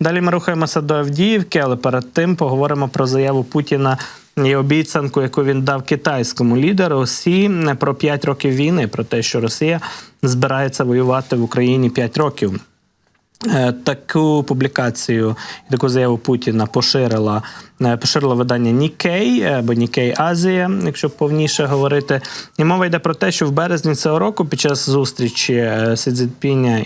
Далі ми рухаємося до Авдіївки, але перед тим поговоримо про заяву Путіна і обіцянку, яку він дав китайському лідеру Сі про 5 років війни, про те, що Росія збирається воювати в Україні 5 років. Е, Таку публікацію таку заяву Путіна поширила е, поширило видання Нікей або Нікей Азія, якщо повніше говорити. І мова йде про те, що в березні цього року, під час зустрічі е,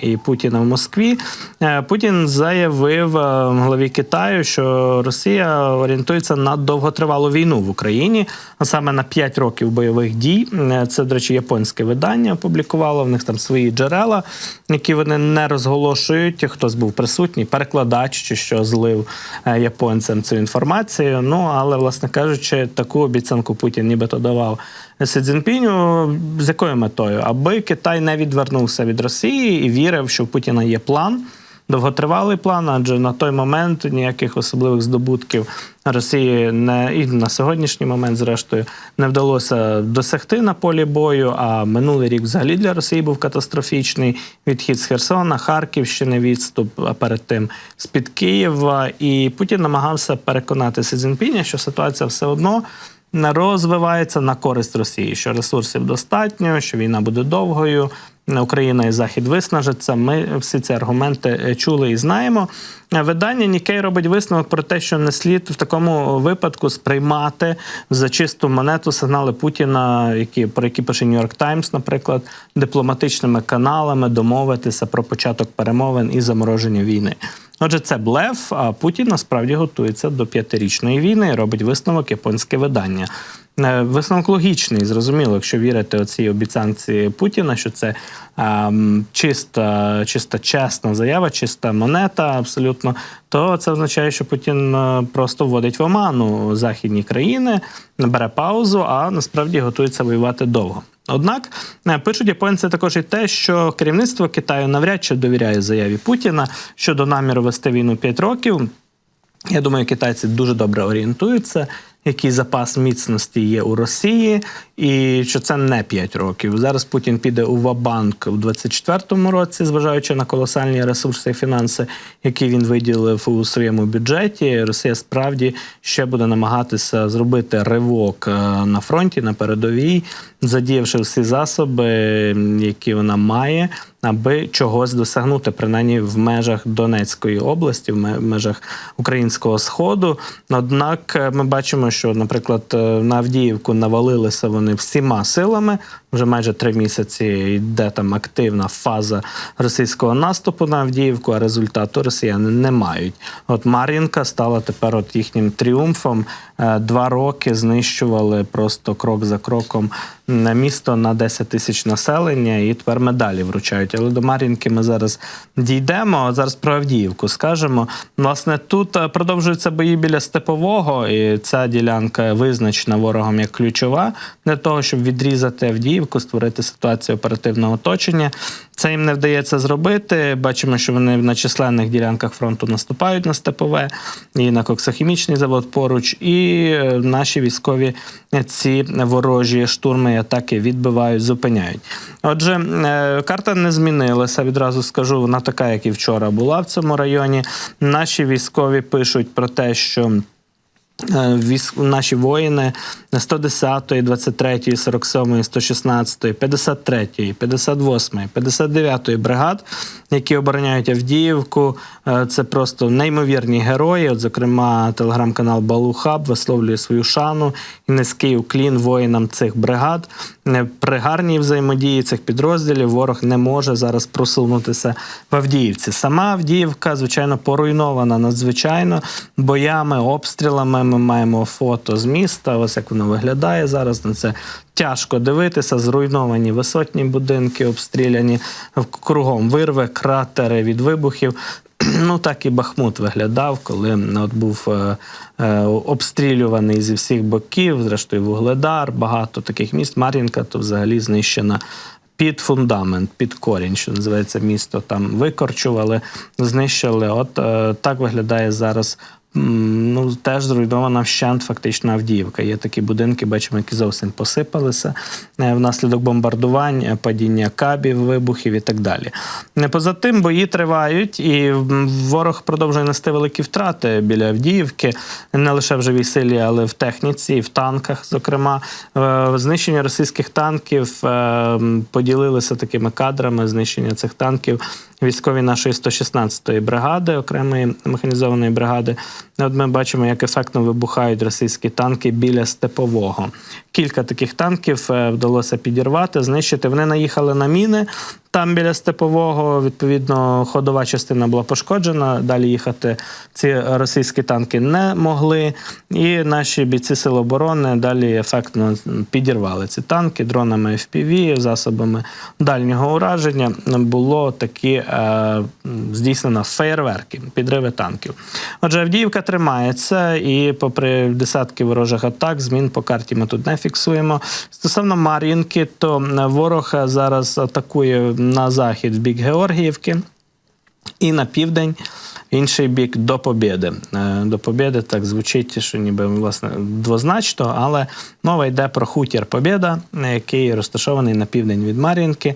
і Путіна в Москві, е, Путін заявив е, главі Китаю, що Росія орієнтується на довготривалу війну в Україні, а саме на 5 років бойових дій. Е, Це, до речі, японське видання опублікувало. В них там свої джерела, які вони не розголошують. Хтось був присутній, перекладач чи що злив е, японцям цю інформацію. Ну але, власне кажучи, таку обіцянку Путін нібито давав Си Цзінпіню. З якою метою? Аби Китай не відвернувся від Росії і вірив, що в Путіна є план. Довготривалий план, адже на той момент ніяких особливих здобутків Росії не і на сьогоднішній момент, зрештою, не вдалося досягти на полі бою. А минулий рік взагалі для Росії був катастрофічний відхід з Херсона, Харківщини, відступ, а перед тим з під Києва. І Путін намагався переконати Сі Цзіньпіня, що ситуація все одно. Не розвивається на користь Росії, що ресурсів достатньо, що війна буде довгою. Україна і Захід виснажаться. Ми всі ці аргументи е, чули і знаємо. Е, Видання Нікей робить висновок про те, що не слід в такому випадку сприймати за чисту монету сигнали Путіна, які про які пише Нью-Йорк Таймс, наприклад, дипломатичними каналами домовитися про початок перемовин і замороження війни. Отже, це блеф. А Путін насправді готується до п'ятирічної війни. і Робить висновок японське видання. Е, Висновок логічний, зрозуміло, якщо вірити оцій обіцянці Путіна, що це чиста, чиста чесна заява, чиста монета, абсолютно, то це означає, що Путін е, просто вводить в оману західні країни, бере паузу, а насправді готується воювати довго. Однак е, пишуть японці також і те, що керівництво Китаю навряд чи довіряє заяві Путіна щодо наміру вести війну 5 років. Я думаю, китайці дуже добре орієнтуються, який запас міцності є у Росії, і що це не 5 років. Зараз Путін піде у Вабанк у 24-му році, зважаючи на колосальні ресурси і фінанси, які він виділив у своєму бюджеті. Росія справді ще буде намагатися зробити ривок е, на фронті на передовій, задіявши всі засоби, які вона має. Аби чогось досягнути, принаймні в межах Донецької області, в межах українського сходу. Однак е, ми бачимо, що, наприклад, е, на Авдіївку навалилися вони всіма силами. Вже майже три місяці йде там активна фаза російського наступу на Авдіївку, а результату росіяни не мають. От Мар'їнка стала тепер от їхнім тріумфом. Е, Два роки знищували просто крок за кроком на місто на 10 тисяч населення, і тепер медалі вручають. Але до Мар'їнки ми зараз дійдемо. Зараз про Авдіївку скажемо. Власне, тут е, продовжуються бої біля степового, і ця ділянка визначена ворогом як ключова для того, щоб відрізати Авдіївку, створити ситуацію оперативного оточення. Це їм не вдається зробити. Бачимо, що вони на численних ділянках фронту наступають на степове і на коксохімічний завод поруч. І е, наші військові ці ворожі штурми і атаки відбивають, зупиняють. Отже, е, карта не змінилася. Відразу скажу, вона така, як і вчора була в цьому районі. Наші військові пишуть про те, що. Е, військ, наші воїни 110-ї, 23-ї, 47-ї, 116-ї, 53-ї, 58-ї, 59-ї бригад, які обороняють Авдіївку. Е, Це просто неймовірні герої. От, зокрема, телеграм-канал Балухаб висловлює свою шану і низький уклін воїнам цих бригад. Е, При гарній взаємодії цих підрозділів ворог не може зараз просунутися в Авдіївці. Сама Авдіївка, звичайно, поруйнована надзвичайно боями, обстрілами. Ми маємо фото з міста. Ось як воно виглядає зараз. На це тяжко дивитися. Зруйновані висотні будинки, обстріляні кругом вирви, кратери від вибухів. Ну так і Бахмут виглядав, коли от був е, е, обстрілюваний зі всіх боків. Зрештою, Вугледар, багато таких міст. Мар'їнка то взагалі знищена під фундамент, під корінь, що називається місто. Там викорчували, знищили. От е, так виглядає зараз ну, теж зруйнована вщент фактично Авдіївка. Є такі будинки, бачимо, які зовсім посипалися е, внаслідок бомбардувань, е, падіння кабів, вибухів і так далі. Е, Поза тим, бої тривають, і ворог продовжує нести великі втрати біля Авдіївки, не лише в живій силі, але в техніці, і в танках. Зокрема, знищення російських танків поділилися такими кадрами знищення цих танків. Військові нашої 116-ї бригади, окремої механізованої бригади. От ми бачимо, як ефектно вибухають російські танки біля степового. Кілька таких танків е, вдалося підірвати, знищити. Вони наїхали на міни там біля степового. Відповідно, ходова частина була пошкоджена. Далі їхати ці російські танки не могли. І наші бійці Сил оборони далі ефектно підірвали ці танки дронами FPV, засобами дальнього ураження. Було такі е, здійснено феєрверки, підриви танків. Отже, Авдіївка тримається, і попри десятки ворожих атак, змін по карті ми тут не фіксуємо. Стосовно Мар'їнки, то ворог зараз атакує на захід в бік Георгіївки і на південь. Інший бік до Побєди. Е, До Побєди так звучить, що ніби власне двозначно, але мова йде про хутір Побєда, е, який розташований на південь від Мар'їнки, е,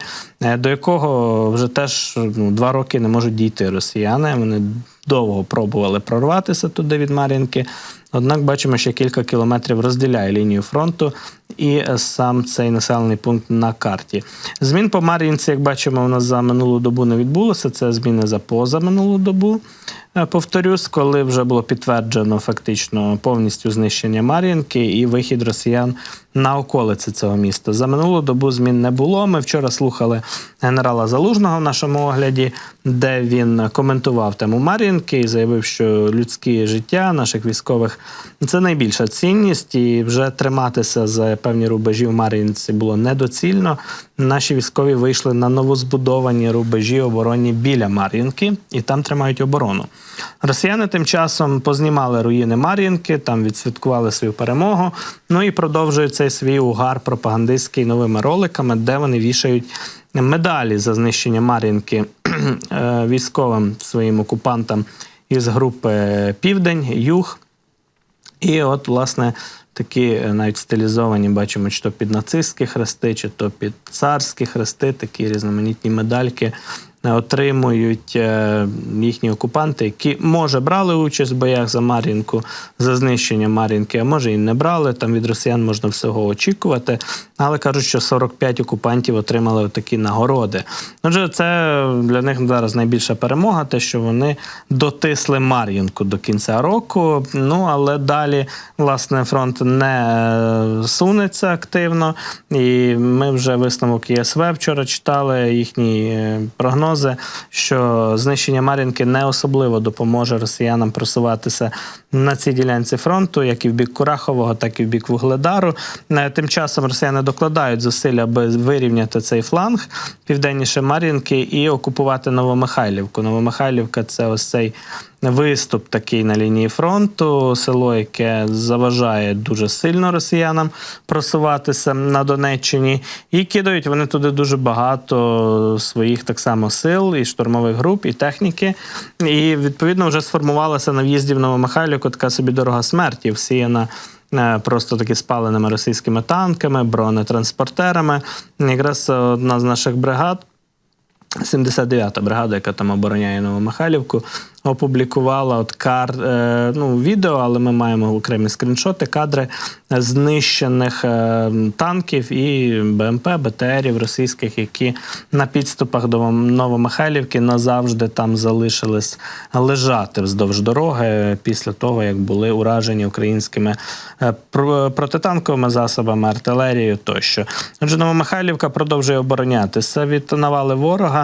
до якого вже теж ну, два роки не можуть дійти росіяни. Вони довго пробували прорватися туди від Мар'їнки. Однак бачимо, що кілька кілометрів розділяє лінію фронту і е, сам цей населений пункт на карті. Змін по Мар'їнці, як бачимо, у нас за минулу добу не відбулося. Це зміни за поза минулу добу. Е, Повторюсь, коли вже було підтверджено фактично повністю знищення Мар'їнки і вихід росіян на околиці цього міста. За минулу добу змін не було. Ми вчора слухали генерала Залужного в нашому огляді, де він коментував тему Мар'їнки і заявив, що людське життя наших військових це найбільша цінність, і вже триматися за певні рубежі в Мар'їнці було недоцільно. Наші військові вийшли на новозбудовані рубежі оборонні біля Мар'їнки і там тримають оборону. Росіяни тим часом познімали руїни Мар'їнки, там відсвяткували свою перемогу. Ну і продовжують цей свій угар пропагандистський новими роликами, де вони вішають медалі за знищення Мар'їнки е, військовим своїм окупантам із групи Південь, Юг. І от, власне, такі е, навіть стилізовані, бачимо, чи то під нацистські хрести, чи то під царські хрести, такі різноманітні медальки отримують е, їхні окупанти, які може брали участь в боях за Мар'їнку, за знищення Мар'їнки, а може і не брали. Там від росіян можна всього очікувати. Але кажуть, що 45 окупантів отримали такі нагороди. Отже, це для них зараз найбільша перемога, те, що вони дотисли Мар'їнку до кінця року. Ну але далі, власне, фронт не е, сунеться активно. І ми вже висновок ЄСВ вчора читали їхні е, прогнози, що знищення Мар'їнки не особливо допоможе росіянам просуватися на цій ділянці фронту, як і в бік Курахового, так і в бік Вугледару. Е, Тим часом росіяни докладають зусиль, аби вирівняти цей фланг південніше Мар'їнки і окупувати Новомихайлівку. Новомихайлівка це ось цей виступ такий на лінії фронту, село, яке заважає дуже сильно росіянам просуватися на Донеччині, і кидають вони туди дуже багато своїх так само сил, і штурмових груп, і техніки. І відповідно вже сформувалася на в'їзді в Новомихайлівку така собі дорога смерті, всіяна. е, Просто таки спаленими російськими танками, бронетранспортерами. Якраз одна з наших бригад 79-та бригада, яка там обороняє Новомихайлівку, опублікувала от кар, е, ну, відео, але ми маємо окремі скріншоти, кадри знищених е, танків і БМП, БТРів російських, які на підступах до Новомихайлівки назавжди там залишились лежати вздовж дороги після того, як були уражені українськими е, про- протитанковими засобами, артилерією тощо. Отже, Новомихайлівка продовжує оборонятися від навали ворога.